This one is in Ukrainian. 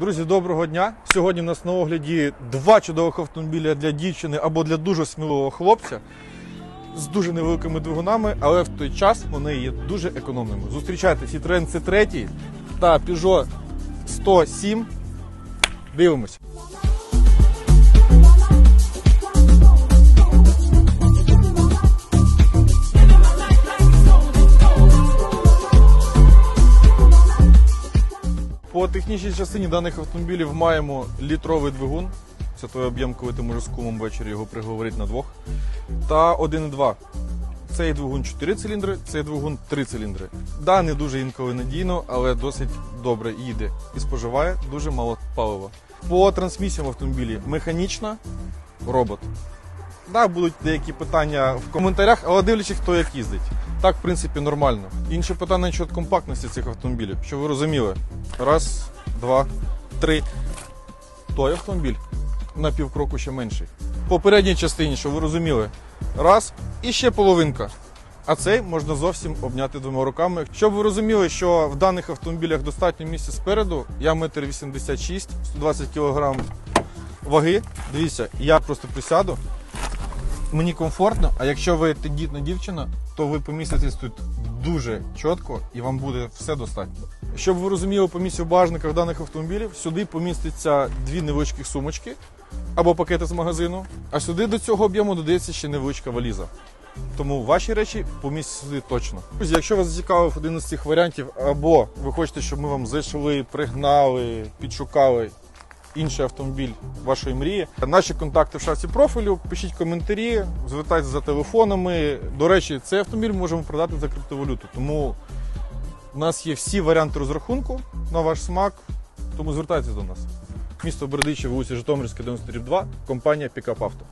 Друзі, доброго дня! Сьогодні у нас на огляді два чудових автомобіля для дівчини або для дуже сміливого хлопця з дуже невеликими двигунами, але в той час вони є дуже економними. Зустрічайте Citroen C3 та Peugeot 107. Дивимось. По технічній частині даних автомобілів маємо літровий двигун. Це той об'єм, коли ти можеш з кумом ввечері його приговорити на двох. Та 1,2. Цей двигун 4 циліндри, цей двигун 3 циліндри. Да, не дуже інколи надійно, але досить добре їде і споживає дуже мало палива. По трансмісіям автомобілі механічна, робот. Да, будуть деякі питання в коментарях, але дивлячись, хто як їздить. Так, в принципі, нормально. Інше питання щодо компактності цих автомобілів. Щоб ви розуміли, раз, два, три. Той автомобіль на півкроку ще менший. В попередній частині, щоб ви розуміли, раз і ще половинка. А цей можна зовсім обняти двома руками. Щоб ви розуміли, що в даних автомобілях достатньо місця спереду. Я 1,86 м, 120 кг ваги. Дивіться, я просто присяду. Мені комфортно, а якщо ви тендітна дівчина, то ви поміститесь тут дуже чітко і вам буде все достатньо. Щоб ви розуміли по місцю в багажниках даних автомобілів, сюди поміститься дві невеличкі сумочки або пакети з магазину, а сюди до цього об'єму додається ще невеличка валіза. Тому ваші речі помістяться сюди точно. Друзі, якщо вас зацікавив один із цих варіантів, або ви хочете, щоб ми вам зайшли, пригнали, підшукали інший автомобіль вашої мрії. Наші контакти в шапці профілю. Пишіть коментарі, звертайтеся за телефонами. До речі, цей автомобіль ми можемо продати за криптовалюту. Тому у нас є всі варіанти розрахунку на ваш смак. Тому звертайтеся до нас. Місто Бердичів, вулиця Житомирська, 92, компанія Пікап Авто.